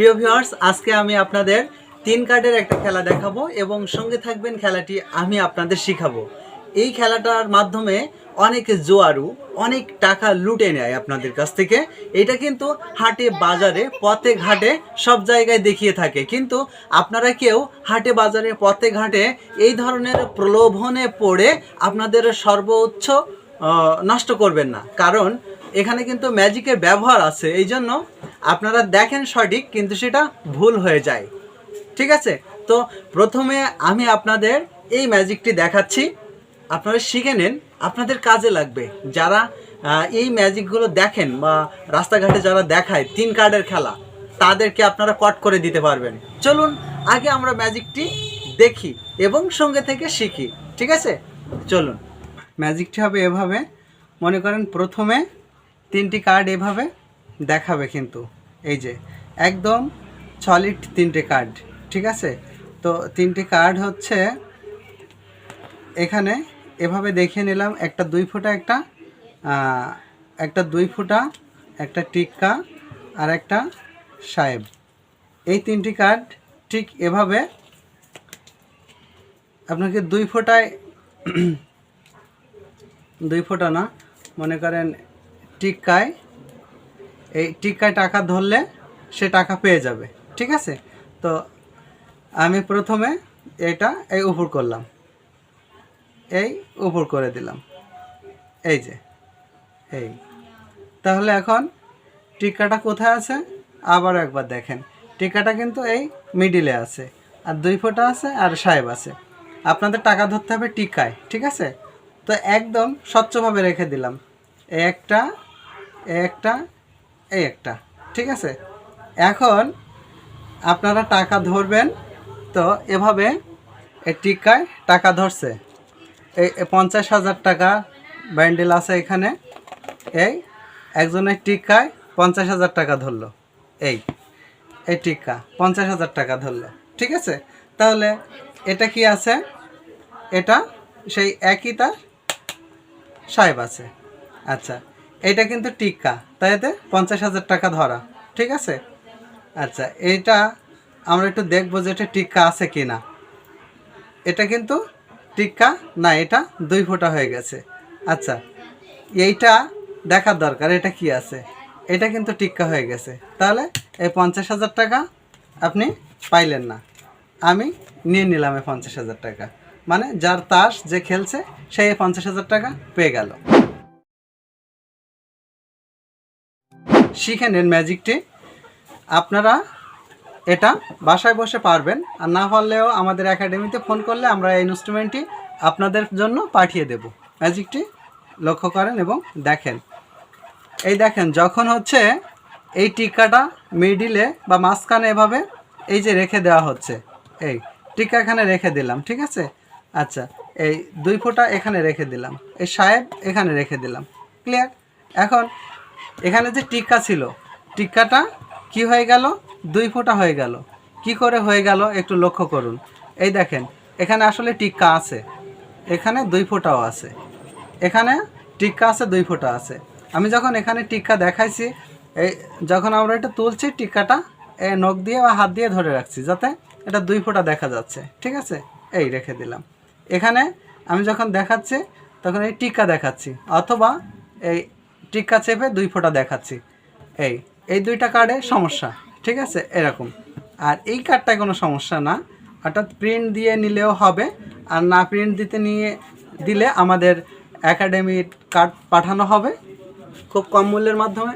প্রিয় ভিউয়ার্স, আজকে আমি আপনাদের তিন কার্ডের একটা খেলা দেখাবো এবং সঙ্গে থাকবেন খেলাটি আমি আপনাদের শিখাবো। এই খেলাটার মাধ্যমে অনেক জোয়ারু, অনেক টাকা লুটে নেয় আপনাদের কাছ থেকে। এটা কিন্তু হাটে, বাজারে, পথে ঘাটে সব জায়গায় দেখিয়ে থাকে। কিন্তু আপনারা কেউ হাটে, বাজারে, পথে ঘাটে এই ধরনের প্রলোভনে পড়ে আপনাদের সর্বোচ্চ নষ্ট করবেন না। কারণ এখানে কিন্তু ম্যাজিকের ব্যবহার আছে। এই জন্য আপনারা দেখেন সঠিক, কিন্তু সেটা ভুল হয়ে যায়। ঠিক আছে? তো প্রথমে আমি আপনাদের এই ম্যাজিকটি দেখাচ্ছি। আপনারা শিখে নেন, আপনাদের কাজে লাগবে। যারা এই ম্যাজিকগুলো দেখেন বা রাস্তাঘাটে যারা দেখায়, তিন কার্ডের খেলা, তাদেরকে আপনারা কট করে দিতে পারবেন। চলুন, আগে আমরা ম্যাজিকটি দেখি এবং সঙ্গে থেকে শিখি। ঠিক আছে? চলুন। ম্যাজিকটি হবে এভাবে। মনে করেন প্রথমে তিনটি কার্ড এভাবে দেখাবে কিন্তু। এই যে, একদম সলিড তিনটে কার্ড ঠিক আছে? তো তিনটি কার্ড হচ্ছে, এখানে এভাবে দেখে নিলাম, একটা দুই ফুটা, একটা একটা দুই ফুটা, একটা টিক্কা আর একটা সাহেব। এই তিনটি কার্ড ঠিক এভাবে আপনাকে দুই ফোঁটায়, দুই ফোঁটা না, মনে করেন টিক্কায় এই টিক্কায় টাকা ধরলে সে টাকা পেয়ে যাবে, ঠিক আছে? তো আমি প্রথমে এটা এই উপর করলাম। এই উপর করে দিলাম। এই যে, এই। তাহলে এখন টিক্কাটা কোথায় আছে? আবার একবার দেখেন। টিক্কাটা কিন্তু এই মিডিলে আছে। আর দুই ফোঁটা আছে আর সাহেব আছে। আপনাদের টাকা ধরতে হবে টিকায়, ঠিক আছে? তো একদম স্বচ্ছভাবে রেখে দিলাম। একটা একটা এই একটা, ঠিক আছে? এখন আপনারা টাকা ধরবেন, তো এভাবে এই টিক্কায় টাকা ধরছে। এই পঞ্চাশ হাজার টাকা ব্যান্ডেল আছে এখানে। এই একজনের টিক্কায় পঞ্চাশ হাজার টাকা ধরলো। এই এই টিক্কা পঞ্চাশ হাজার টাকা ধরলো। ঠিক আছে? তাহলে এটা কি আছে? এটা সেই একই তার সাহেব আছে। আচ্ছা এটা কিন্তু টিক্কা, তাই এতে পঞ্চাশ হাজার টাকা ধরা, ঠিক আছে? আচ্ছা এইটা আমরা একটু দেখব যে এটা টিক্কা আছে কি না এটা কিন্তু টিক্কা, না, এটা দুই ফোঁটা হয়ে গেছে। আচ্ছা এইটা দেখার দরকার, এটা কি আছে? এটা কিন্তু টিক্কা হয়ে গেছে। তাহলে এই পঞ্চাশ হাজার টাকা আপনি পাইলেন না। আমি নিয়ে নিলাম এই পঞ্চাশ হাজার টাকা। মানে যার তাস যে খেলছে সেই পঞ্চাশ হাজার টাকা পেয়ে গেল। শিখে নেন ম্যাজিকটি। আপনারা এটা বাসায় বসে পারবেন। আর না পারলেও আমাদের একাডেমিতে ফোন করলে আমরা এই ইনস্ট্রুমেন্টটি আপনাদের জন্য পাঠিয়ে দেব। ম্যাজিকটি লক্ষ্য করেন এবং দেখেন। এই দেখেন, যখন হচ্ছে এই টিক্কাটা মিডিলে বা মাঝখানে এভাবে এই যে রেখে দেওয়া হচ্ছে, এই টিক্কা এখানে রেখে দিলাম, ঠিক আছে? আচ্ছা এই দুই ফোঁটা এখানে রেখে দিলাম, এই সাহেব এখানে রেখে দিলাম ক্লিয়ার এখন এখানে যে টিক্কা ছিল, টিক্কাটা কি হয়ে গেল? দুই ফোঁটা হয়ে গেল। কি করে হয়ে গেল? একটু লক্ষ্য করুন। এই দেখেন, এখানে আসলে টিক্কা আছে। এখানে দুই ফোঁটাও আছে। এখানে টিক্কা আছে, দুই ফোঁটা আছে। আমি যখন এখানে টিক্কা দেখাইছি, এই যখন আমরা এটা তুলছি, টিক্কাটা এ নখ দিয়ে বা হাত দিয়ে ধরে রাখছি, যাতে এটা দুই ফোঁটা দেখা যাচ্ছে। ঠিক আছে? এই রেখে দিলাম। এখানে আমি যখন দেখাচ্ছি, তখন এই টিক্কা দেখাচ্ছি, অথবা এই টিক্কা চেপে দুই ফোঁটা দেখাচ্ছি। এই এই দুইটা কার্ডে সমস্যা, ঠিক আছে? এরকম। আর এই কার্ডটায় কোনো সমস্যা না। অর্থাৎ প্রিন্ট দিয়ে নিলেও হবে, আর না প্রিন্ট দিতে নিয়ে, দিলে আমাদের একাডেমির কার্ড পাঠানো হবে খুব কম মূল্যের মাধ্যমে।